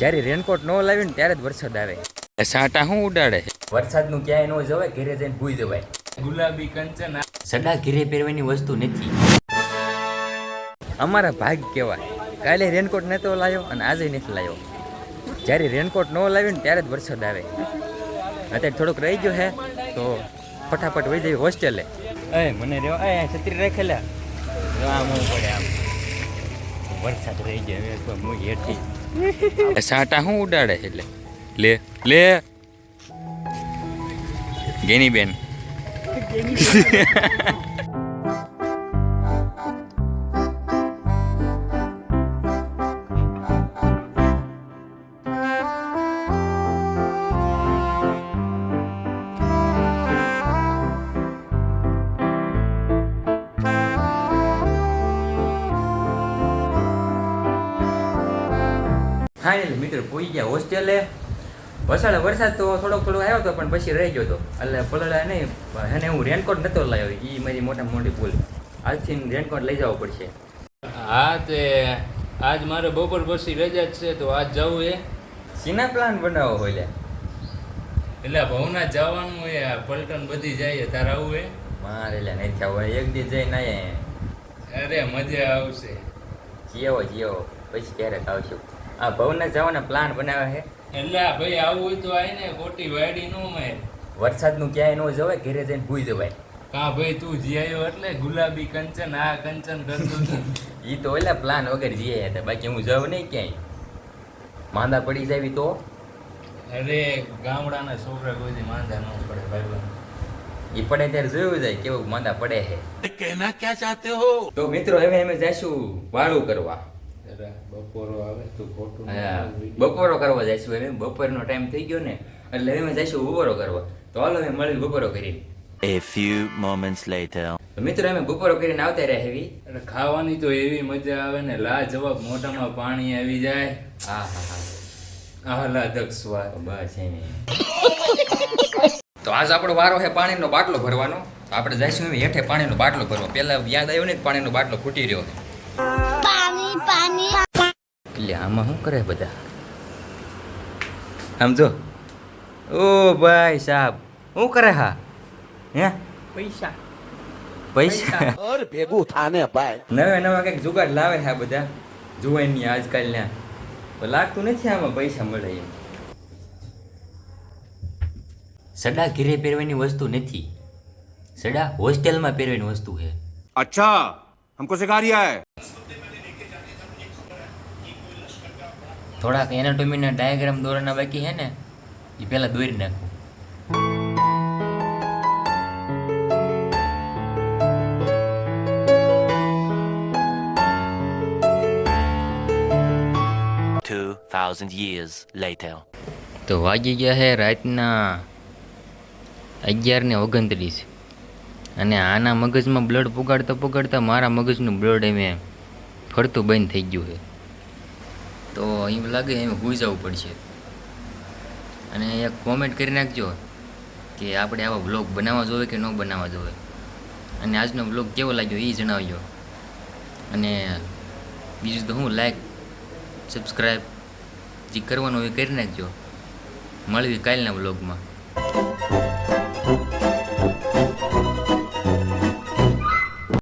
જ્યારે રેનકોટ ન લાવીને ને ત્યારે જ વરસાદ આવે. સાટા શું ઉડાડે? વરસાદનું ક્યાંય ન જવાય ઘરે જઈને ભૂઈ જવાય. ગુલાબી કંચન. સડા ઘરે પહેરવાની વસ્તુ નથી. અમારા ભાગ કહેવાય કાલે રેનકોટ નહોતો લાવ્યો અને આજે નથી લાવ્યો. જ્યારે રેનકોટ ન લાવ્યું ને ત્યારે જ વરસાદ આવે. અત્યારે થોડોક રહી ગયો હે તો ફટાફટ વહી જઈએ હોસ્ટેલે એ. મને રેવા એ છત્રી રાખેલા. હું પડે આમ. વરસાદ રહી ગયો હું હેઠી સાટા શું ઉડાડે એટલે? લે લે. ગેની બેન ફાઇનલી મિત્રો પૂરી ગયા હોસ્ટેલે. વસાડે વરસાદ તો થોડોક થોડોક આવ્યો હતો પણ પછી રહી ગયો હતો એટલે પલળ્યા નહીં એને હું રેનકોટ નહોતો લાવ્યો એ મારી મોટા મોટી ભૂલ. આજથી રેનકોટ લઈ જવો પડશે. હા તે આજ મારે બપોર પછી રજા જ છે તો આજ જવું એ સીના પ્લાન બનાવો હોય એટલે ભવના જવાનું એ પલટન બધી જાય તારે આવું એ મારે એટલે નહીં થયા હોય એક દી જઈને આયા. અરે મજા આવશે. જીવો જીવો પછી ક્યારેક આવશું. આ ભવનાથ જવાનો પ્લાન બનાવે છે. એટલે ભાઈ આવું હોય તો આય ખોટી વાડી નો મે વરસાદનું ક્યાંય ન જવાય ઘરે જઈને ભૂઈ જવાય. કા ભાઈ તું જીઆયો એટલે ગુલાબી કંચન આ કંચન કરતો ઈ તો એટલે પ્લાન વગર જીયા હતા બાકી હું જાવ નહીં ક્યાંય. માંદા પડી જાવી તો. અરે ગામડાના છોકરા કોઈ માંદા ન પડે ભાઈ એ પડે ત્યારે જોયું જાય કેવું માંદા પડે હે કહેના ક્યાં ચાહતે હો? તો મિત્રો હવે અમે જઈશું વાળું કરવા. બપોરો ખોટું કરવા જઈશું હવે. બપોરનો ટાઈમ થઈ ગયો ને એટલે હવે અમે જઈશું બપોરો કરવા. તો હાલો અમે મળી બપોરો કરી A few moments later. મિત્રો અમે બપોરો કરીને આવતા રહ્યા હેવી. અરે ખાવાની તો એવી મજા આવે ને લાજવાબ મોઢામાં પાણી આવી જાય. હા હા હા. આહલાદક સ્વાદ. બસ એમ તો આજ આપણો વારો છે પાણીનો બાટલો ભરવાનો. તો આપણે જઈશું એમ હેઠે પાણીનો બાટલો ભરવા. પહેલા યાદ આવ્યો ને કે પાણીનો બાટલો ફૂટી રહ્યો છે. પાણી. એટલે આમાં શું કરે બધા? આમ ઓ ભાઈ સાહેબ શું કરે હા? હે? પૈસા. પૈસા? અર ભેગું થાને ભાઈ. નવા નવા કંઈક જુગાડ લાવે છે આ બધા જુવાનની આજકાલના. લાગતું નથી આમાં પૈસા મળે એમ. સડા ઘીરે પહેરવાની વસ્તુ નથી. સડા હોસ્ટેલમાં પહેરવાની વસ્તુ છે. અચ્છા હમકો સિખા રહ્યા હે થોડાક એનાટોમીના ડાયાગ્રામ દોરવાના બાકી છે ને એ પહેલાં દોરી નાખું. thousand years later. તો વાગી ગયા છે રાતના અગિયાર ને ઓગણત્રીસ. અને આના મગજમાં બ્લડ પુગાડતા પુગાડતા મારા મગજનું બ્લડ એમ ફરતું બંધ થઈ ગયું છે. તો એમ લાગે એમ ભૂઈ જવું પડશે. અને એક કોમેન્ટ કરી નાખજો કે આપણે આવા વ્લોગ બનાવવા જોઈએ કે ન બનાવવા જોઈએ. અને આજનો વ્લોગ કેવો લાગ્યો એ જણાવજો. અને બીજું તો હું લાઈક સબસ્ક્રાઈબ જે કરવાનું હોય કરી નાખજો. મળવી કાલના વ્લોગમાં